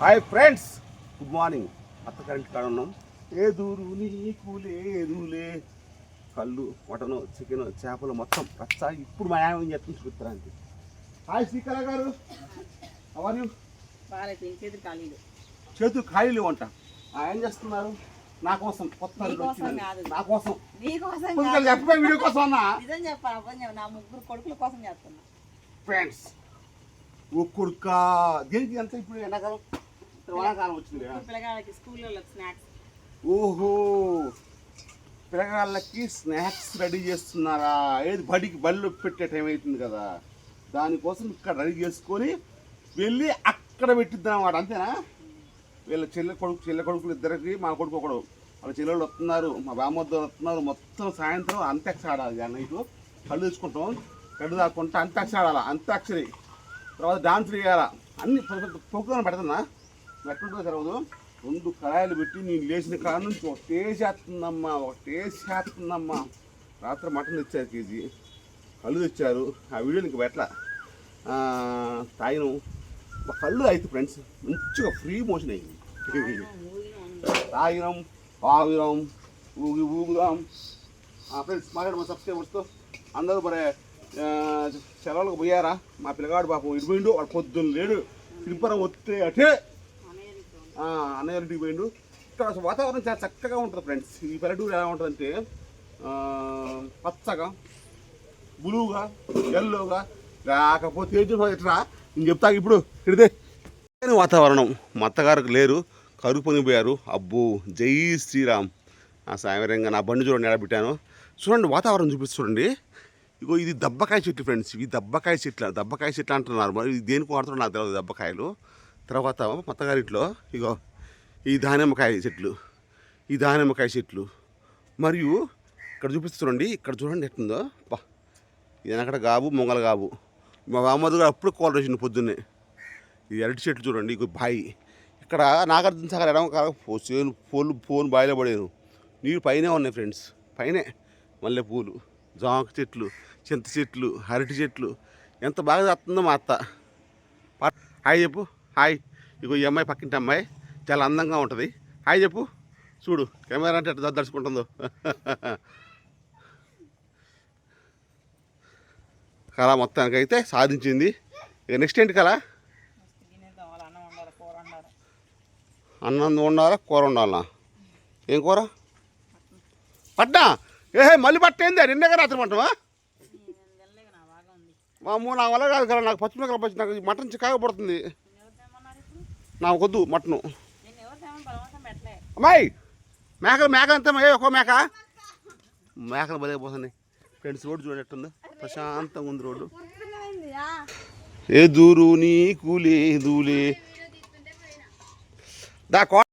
Hi friends good morning అత్త current కాడ ఉన్నాం. ఏ దూరు నీకు లేదులే కళ్ళు మటను చికెన్ చేపలు మొత్తం రచ్చ. ఇప్పుడు మా ఏం చేస్తుంది చూపిస్తారండి హాయ్ శ్రీకళ గారు. అవరు ఇంకేది ఖాళీలు చేతులు ఖాళీలు వంట ఆ, ఏం చేస్తున్నారు? నా కోసం కొత్త. నా కోసం. చెప్పే వీడియో కోసం. అన్నా? నిజం చెప్పా అబద్ధం చెప్పు. నా ముగ్గురు కొడుకుల కోసం చేస్తున్నా. ఫ్రెండ్స్ ఓ కొడుక. దేనికి ఎంత ఇప్పుడు ఎండాకాలం వానాకాలం వచ్చింది పిల్లగాళ్ళకి స్కూల్లో స్నాక్స్. ఓహో పిల్లగాళ్ళకి స్నాక్స్ రెడీ చేస్తున్నారా? ఏది బడికి బళ్ళు పెట్టే టైం అవుతుంది కదా. దానికోసం ఇక్కడ రెడీ చేసుకొని వెళ్ళి అక్కడ పెట్టిద్దాం అన్నమాట అంతేనా? వీళ్ళ చెల్లె కొడుకు చెల్లె కొడుకులు ఇద్దరికి మా కొడుకు ఒకడు వాళ్ళ చెల్లెళ్ళు వస్తున్నారు మా బామ్మద్దరు వస్తున్నారు మొత్తం సాయంత్రం అంత్యాక్ష ఆడాలి నైట్. కళ్ళు తెచ్చుకుంటాం కళ్ళు దాక్కుంటా అంత్యాక్ష ఆడాలి అంత్యాక్షరి. తర్వాత డాన్స్ చేయాలా? అన్ని పొక్కులను పెడుతున్నా ఎట్లుంటుందో తెలవదు రెండు కళాయిలు పెట్టి నేను లేచిన కాడ నుంచి ఒకటే చేస్తుందమ్మా ఒకటే చేస్తుందమ్మా. రాత్రి మటన్ తెచ్చారు కేజీ. కళ్ళు తెచ్చారు. ఆ వీడియో నీకు పెట్ట తాగినం కళ్ళు అయితే ఫ్రెండ్స్ మంచిగా ఫ్రీ మోషన్ అయింది. తాగినాం ఆగినాం ఊగి ఊగుదాం. ఫ్రెండ్స్ మాట్లాడు మా సబ్స్క్రైబర్స్తో అందరూ మరి సెలవులకు పోయారా? మా పిల్లగాడు పాపం ఇడిపోయిండు వాడు పొద్దున్న లేడు. తిరుపరం వస్తే అటే అన్నయ్య ఇంటికి పోయిండు. ఇక్కడ వాతావరణం చాలా చక్కగా ఉంటుంది ఫ్రెండ్స్. ఈ పల్లెటూరు ఎలా ఉంటుందంటే పచ్చగా బ్లూగా ఎల్లోగా లేకపోతే ఎట్లా నేను చెప్తా ఇప్పుడు ఇడితే. వాతావరణం. మా లేరు కరువు పొంగిపోయారు. అబ్బో జై శ్రీరామ్. ఆ సాయంత్రంగా నా బండి చూడండి ఎడబెట్టాను చూడండి వాతావరణం చూపిస్తు చూడండి. ఇగో ఇది దబ్బకాయ చెట్లు ఫ్రెండ్స్. ఇవి దబ్బకాయ చెట్లు దబ్బకాయ చెట్లు అంటున్నారు. మరి దేనికి వాడుతున్నారో నాకు తెలియదు దబ్బకాయలు. తర్వాత మా ఇగో ఈ దానిమ్మకాయ చెట్లు ఈ దానిమ్మకాయ చెట్లు. మరియు ఇక్కడ చూపిస్తుండీ ఇక్కడ చూడండి ఎట్టుందో బా ఇది అక్కడ గాబు మొంగల గాబు మా బామ్మది కూడా అప్పుడు కాల్ చేసింది పొద్దున్నే. ఇది అరటి చెట్లు చూడండి ఇక బాయి. ఇక్కడ నాగార్జున సాగర్ ఎడమ కాల చేను పూలు ఫోన్ బాయిలో పడేను. నీళ్ళు పైనే ఉన్నాయి ఫ్రెండ్స్ పైనే మల్లె పూలు చెట్లు చింత చెట్లు అరటి చెట్లు. ఎంత బాగా చేస్తుందో మా అత్త. పా- హాయ్ చెప్పు. హాయ్. ఇగో ఈ అమ్మాయి పక్కింటి అమ్మాయి. చాలా అందంగా ఉంటుంది. హాయ్ చెప్పు. చూడు కెమెరా అంటే ఎట్లా దర్శకుంటుందో. కళ మొత్తానికైతే సాధించింది. ఇక నెక్స్ట్ ఏంటి కళ? అన్నం ఉండాలి కూర ఉండాలి ఏం కూర? పట్నా? ఏ మళ్ళీ పట్టేంది నిన్నగా రాత్రి పట్టమా? నేను వెళ్ళలేక నా బాగా ఉంది. మా అమ్మ నా వల్ల కాదు కదా నాకు పచ్చిమిరకాయలు పచ్చి నాకు మటన్ చికాగా పడుతుంది. నాకు వద్దు మటను అమ్మాయి మేకలు మేక ఏ ఒక మేక? మేకలు బలే పోతున్నాయి. ఫ్రెండ్స్ రోడ్డు చూడండి ఎట్టుందో ప్రశాంతంగా ఉంది రోడ్డు. ఏ దూరు నీకు లేదులే. దా